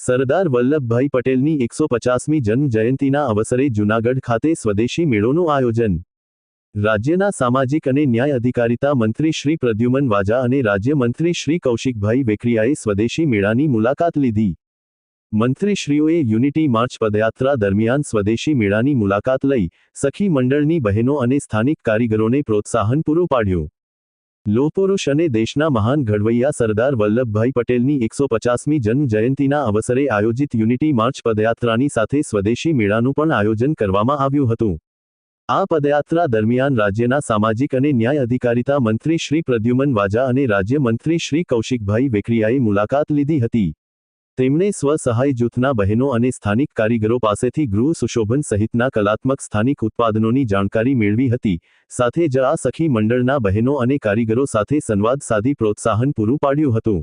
સરદાર વલ્લભભાઈ પટેલની એકસો પચાસમી જન્મ જયંતિના અવસરે જૂનાગઢ ખાતે સ્વદેશી મેળોનું આયોજન. રાજ્યના સામાજિક અને ન્યાય અધિકારિતા મંત્રી શ્રી પ્રદ્યુમન વાજા અને રાજ્યમંત્રી શ્રી કૌશિકભાઈ વેકરિયાએ સ્વદેશી મેળાની મુલાકાત લીધી. મંત્રીશ્રીઓએ યુનિટી માર્ચ પદયાત્રા દરમિયાન સ્વદેશી મેળાની મુલાકાત લઈ સખી મંડળની બહેનો અને સ્થાનિક કારીગરોને પ્રોત્સાહન પૂરું પાડ્યું. લોહપુરુષ અને દેશના મહાન ઘડવૈયા સરદાર વલ્લભભાઈ પટેલની એકસો પચાસમી જન્મ જયંતિના અવસરે આયોજિત યુનિટી માર્ચ પદયાત્રાની સાથે સ્વદેશી મેળાનું પણ આયોજન કરવામાં આવ્યું હતું. આ પદયાત્રા દરમિયાન રાજ્યના સામાજિક અને ન્યાય અધિકારિતા મંત્રી શ્રી પ્રદ્યુમન વાજા અને રાજ્ય મંત્રી શ્રી કૌશિકભાઈ વેકરિયાએ મુલાકાત લીધી હતી. તેમણે સ્વ સહાય જૂથના બહેનો અને સ્થાનિક કારીગરો પાસેથી ગૃહ સુશોભન સહિતના કલાત્મક સ્થાનિક ઉત્પાદનોની જાણકારી મેળવી હતી. સાથે જ આ સખી મંડળના બહેનો અને કારીગરો સાથે સંવાદ સાધી પ્રોત્સાહન પૂરું પાડ્યું હતું.